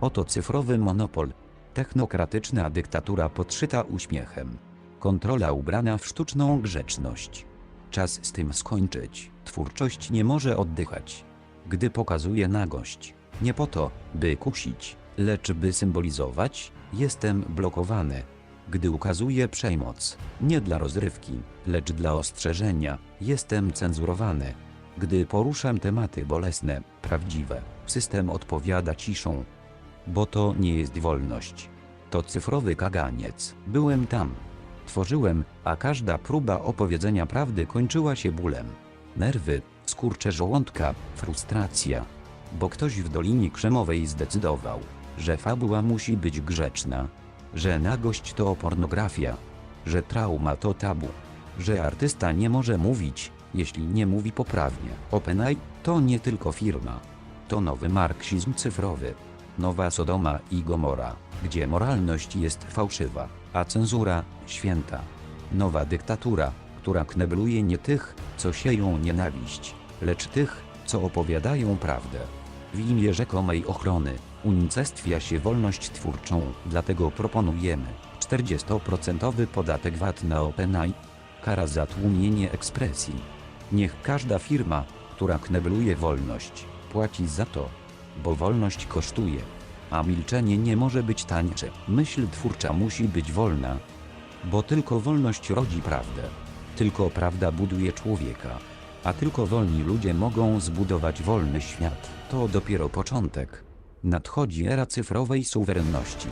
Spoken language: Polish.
Oto cyfrowy monopol. Technokratyczna dyktatura podszyta uśmiechem. Kontrola ubrana w sztuczną grzeczność. Czas z tym skończyć. Twórczość nie może oddychać. Gdy pokazuje nagość, nie po to, by kusić, lecz by symbolizować, jestem blokowany. Gdy ukazuje przemoc, nie dla rozrywki, lecz dla ostrzeżenia, jestem cenzurowany. Gdy poruszam tematy bolesne, prawdziwe, system odpowiada ciszą. Bo to nie jest wolność. To cyfrowy kaganiec. Byłem tam. Tworzyłem, a każda próba opowiedzenia prawdy kończyła się bólem. Nerwy, skurcze żołądka, frustracja. Bo ktoś w Dolinie Krzemowej zdecydował, że fabuła musi być grzeczna, że nagość to pornografia, że trauma to tabu, że artysta nie może mówić, jeśli nie mówi poprawnie. OpenAI to nie tylko firma, to nowy marksizm cyfrowy, nowa Sodoma i Gomora, gdzie moralność jest fałszywa, a cenzura święta. Nowa dyktatura, która knebluje nie tych, co sieją nienawiść, lecz tych, co opowiadają prawdę. W imię rzekomej ochrony unicestwia się wolność twórczą, dlatego proponujemy 40% podatek VAT na OpenAI, kara za tłumienie ekspresji. Niech każda firma, która knebluje wolność, płaci za to, bo wolność kosztuje, a milczenie nie może być tańsze. Myśl twórcza musi być wolna, bo tylko wolność rodzi prawdę. Tylko prawda buduje człowieka, a tylko wolni ludzie mogą zbudować wolny świat. To dopiero początek. Nadchodzi era cyfrowej suwerenności.